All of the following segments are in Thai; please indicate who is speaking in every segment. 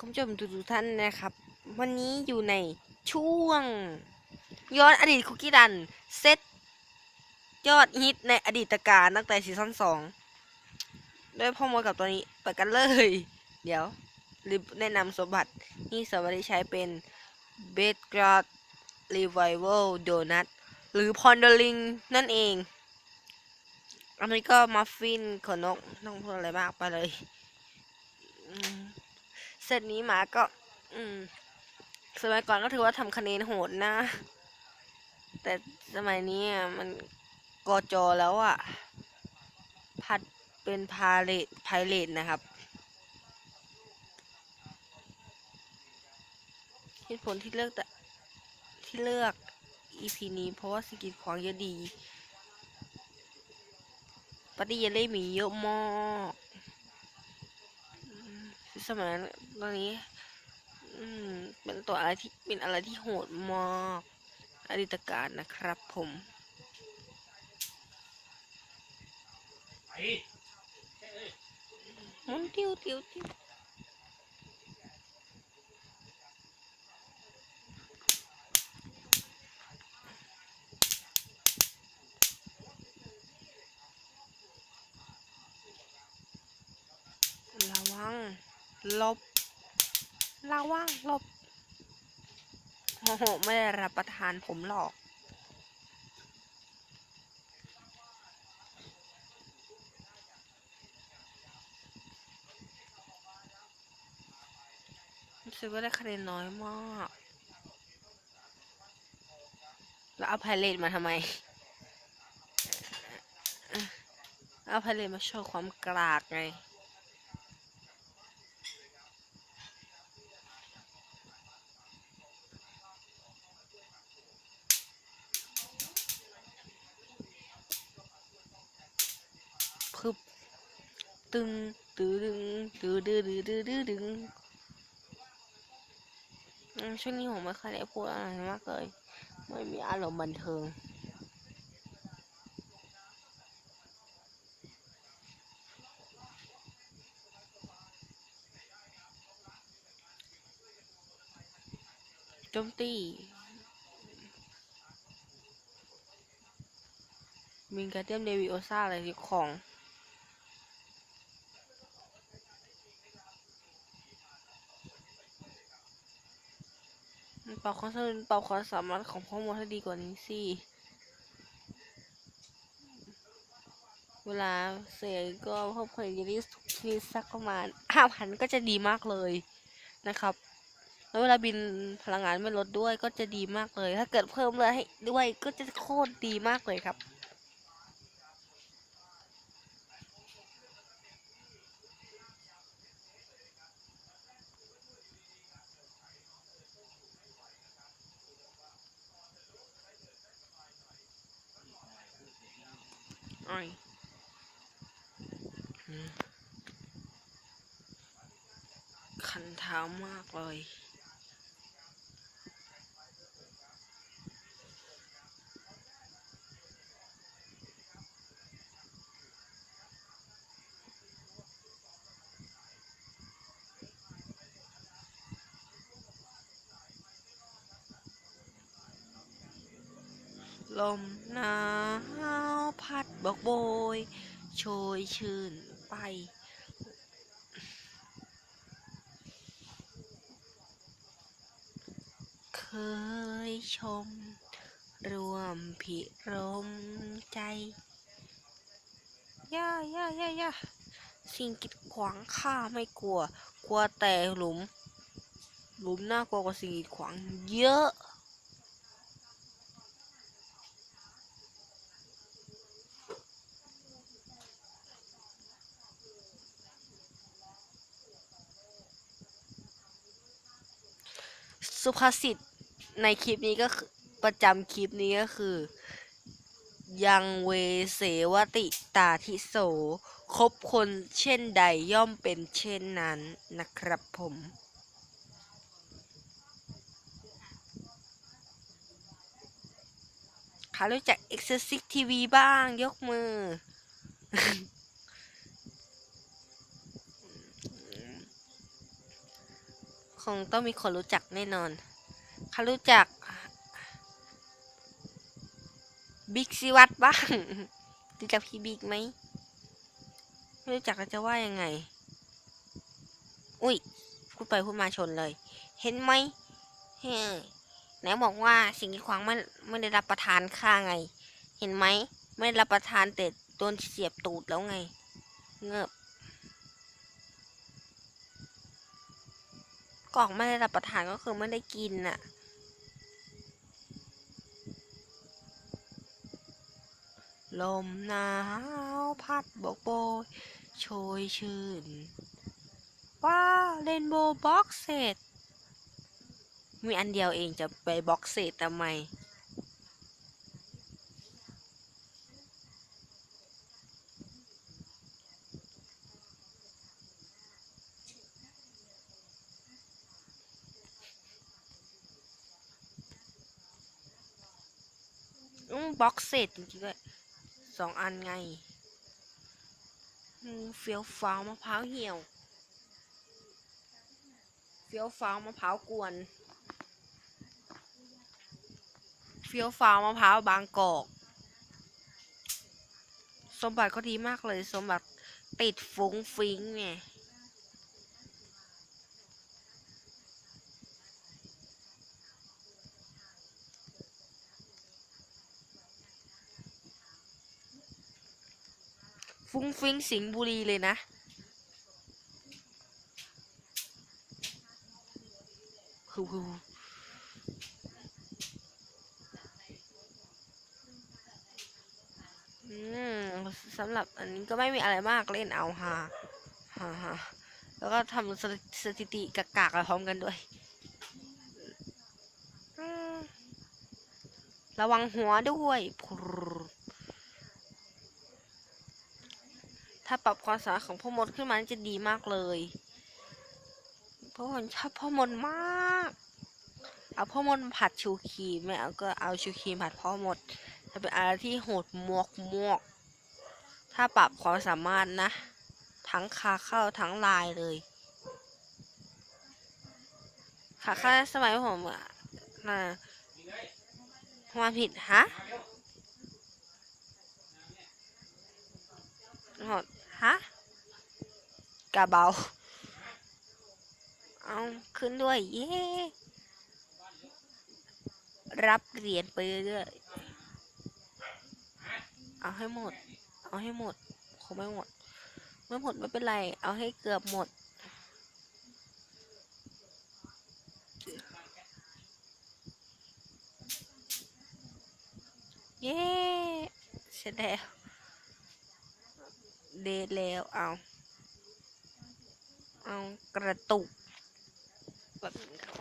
Speaker 1: คุณผู้ชมทุกท่านนะครับ วันนี้อยู่ในช่วง ย้อนอดีตคุกกี้ดันเซตยอดฮิตในอดีตการตั้งแต่ซีซั่นสองด้วยพ่อมดกับตัวนี้ไปกันเลย เดี๋ยวรีบแนะนำสมบัตินี่สวัสดีใช้เป็นเบดกราดรีไวเวลโดนัทหรือพอนเดลิงนั่นเองอันนี้ก็มัฟฟินขนนกต้องพูดอะไรมากไปเลย ตนี้หมาก็ อืม สมัยก่อนก็ถือว่าทำคะแนนโหดนะ แต่สมัยนี้มันกอจอแล้วอะพัดเป็นพาเลตไพเรตนะครับเหตุผลที่เลือกแต่ที่เลือก EP นี้เพราะว่าสกิลของเยอะดีปาร์ตี้เยลลี่มีเยอะมาก สมัยนั้นตอนนี้ อืม เป็นตัวอะไรที่เป็นอะไรที่โหดมากอดิตการนะครับผมหมุนติ้วติ้วติ้วระวังห ลบระวังลบโอ้โหไม่ได้รับประทานผมหรอก รู้สึกว่าได้คะแนนน้อยมาก แล้วเอาไพเรตมาทำไม เอาไพเรตมาโชว์ความกลากไง พึบ ตึงตื้อดึงตื้อดื้อดื้อดื้อดื้อดึงอืมช่วงนี้ผมไม่ค่อยได้พูดอะไรมากเลยไม่มีอารมณ์บันเทิงโจมตีมิงการเดียมเดวิโอซ่าอะไรที่ของ เป่าความสมารถเป่าความสามารถของพ่อมดให้ดีกว่านี้สิ เวลาเสียก็เพิ่มพลังยีนิสทีสักประมาณห้าพันก็จะดีมากเลยนะครับ แล้วเวลาบินพลังงานไม่ลดด้วยก็จะดีมากเลย ถ้าเกิดเพิ่มเลยให้ด้วยก็จะโคตรดีมากเลยครับ อ้อยคันเท้ามากเลยลมหนาว พัดบอกโบย โชยชื่นไป เคยชม รวมพิรมใจย่าย่าย่าย่าสิ่งกีดขวางข้าไม่กลัว กลัวแต่หลุม หลุมน่ากลัวกว่าสิ่งกีดขวางเยอะ สุภาษิตในคลิปนี้ก็คือประจำคลิปนี้ก็คือ ยังเวเสวติตาทิโสคบคนเช่นใดย่อมเป็นเช่นนั้นนะครับผมใครรู้จัก e x o r c i s TV บ้างยกมือ คงต้องมีคนรู้จักแน่นอนเขารู้จัก บิ๊กซิวัตบ้างรู้จักพี่บิ๊กไหมไม่รู้จักจะว่ายังไง อุ้ยพูดไปพูดมาชนเลย เห็นไหมเฮ้ไหนบอกว่าสิ่งที่ขวางไม่ไม่ได้รับประทานค่าไง เห็นไหม ไม่ได้รับประทานแต่โดนเสียบตูดแล้วไง เงือบ กล่องไม่ได้รับประทานก็คือไม่ได้กินน่ะ ลมหนาวพัดโบกโบยโชยชื่น ว้าวเรนโบว์บ็อกเซตมีอันเดียวเองจะไปบ็อกเซตทำไม อืมบ็อกเซตจริงๆด้วยสองอันไงเฟี้ยวฟ้าวมะพร้าวเหี่ยว เฟี้ยวฟ้าวมะพร้าวกวน เฟี้ยวฟ้าวมะพร้าวบางกอก สมบัติก็ดีมากเลย สมบัติติดฟุ้งฟิ้งไง ฟุ้งฟิ้งสิงบุรีเลยนะคือคืออืมสำหรับอันนี้ก็ไม่มีอะไรมากเล่นเอาฮาฮาฮาแล้วก็ทำสถิสถิติกากๆพร้อมกันด้วย ระวังหัวด้วยพร ถ้าปรับความสามารถของพ่อมดขึ้นมาจะดีมากเลยเพราะผมชอบพ่อมดมาก เอาพ่อมดผัดชูครีมไม่เอาก็เอาชูครีมผัดพ่อมดจะเป็นอะไรที่โหดมวกมวก ถ้าปรับความสามารถนะ ทั้งคาเข้าทั้งลายเลยขาเข้าสมัยผมอะน่ะมามผิดฮะ หดฮะกระเบา เอาขึ้นด้วย เย้ รับเหรียญไปเรื่อยๆเอาให้หมด เอาให้หมดคงไม่หมด ไม่หมดไม่เป็นไร เอาให้เกือบหมดเย้เสร็จแล้ว เดทแล้ว เอาเอากระตุกแบบนี้ครับ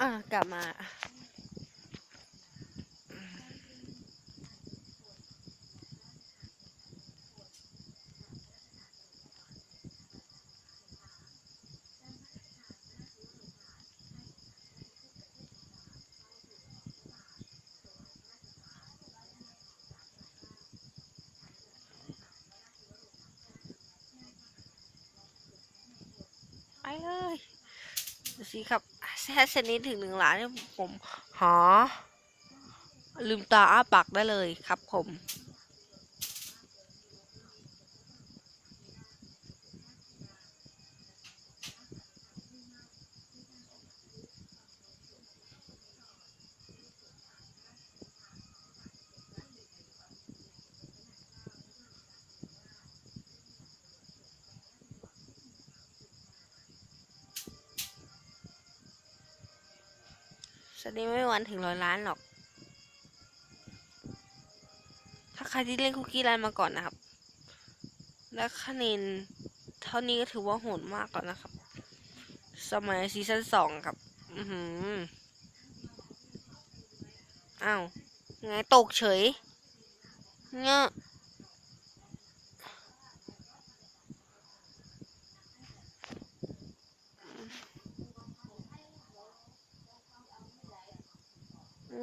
Speaker 1: อะกลับมา เลยดูสิครับแค่เซนนี้ถึงหนึ่งล้านเนี่ยผมหอลืมตาอ้าปากได้เลยครับผม สนี้ไม่วันถึงร้อยล้านหรอก ถ้าใครที่เล่นคุกกี้รันมาก่อนนะครับ และคะแนนเท่านี้ก็ถือว่าโหดมากแล้วนะครับ สมัยซีซั่นสองครับ อือหือ อ้าว ไงตกเฉย เงี้ย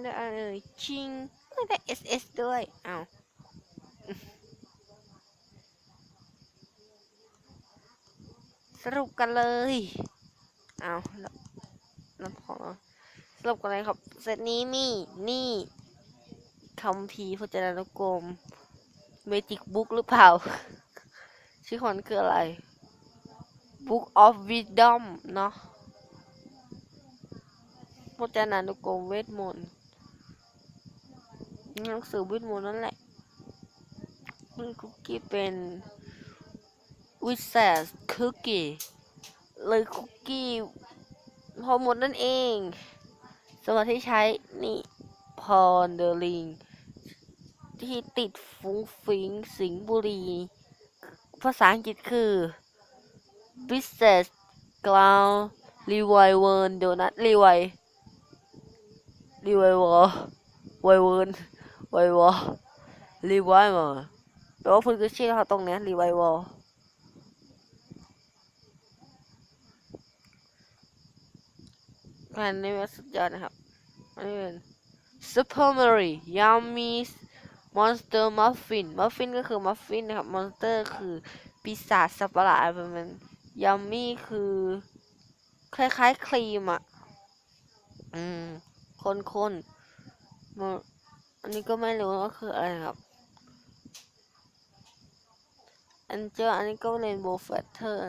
Speaker 1: ได้อะไรเอ่ยชิงเอ้ยได้ SS ด้วยเอาวรุปกันเลยเอาแล้วแล้วพอสรุปกันเลยครับ เซตนี้มีนี่คำพีร์พจนานุกรมเมจิกบุ๊กหรือเปล่า ชื่อของมันคืออะไร Book of Wisdom เนาะพจนานุกรมเวทมนต์ หนังสือเวทมนต์นั่นแหละนี่คุกกี้เป็นวิเศษคุกกี้เลยคุกกี้พอหมดนั่นเองสำหรับที่ใช้นี่พรเดลิงที่ติดฟุ้งฟิงสิงบุรี ภาษาอังกฤษคือ business ground revival donut revival revival ไวเวิร์น ไววอรีไวเวอร์แปลว่าพื้นคือชื่อเขาตรงนี้รีไววอร์อันนี้มันสุดยอดนะครับอันนี้เป็น Super Mario Yummy Monster Muffin Muffin ก็คือมัฟฟินนะครับ Monster คือปีศาจสัประหลาดประมาณ Yummy คือ คล้ายๆครีมอะ อืม คนๆมัน อันนี้ก็ไม่รู้ว่าคืออะไรครับ อันเจออันนี้ก็เรนโบว์แฟตเตอร์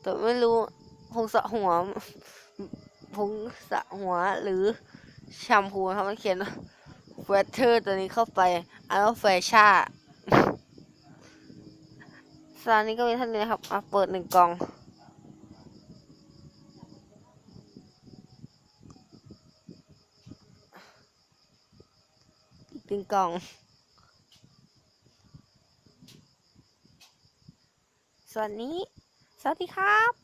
Speaker 1: แต่ไม่รู้ผงสะหัวผงสะหัวหรือแชมพูครับมันเขียนแฟตเตอร์ตัวนี้เข้าไปอันว่าแฟชั่นสารนี้ก็มีเท่านี้นะครับอะเปิดหนึ่งกล่อง อีกหนึ่งกอง ส่วนนี้ สวัสดีครับ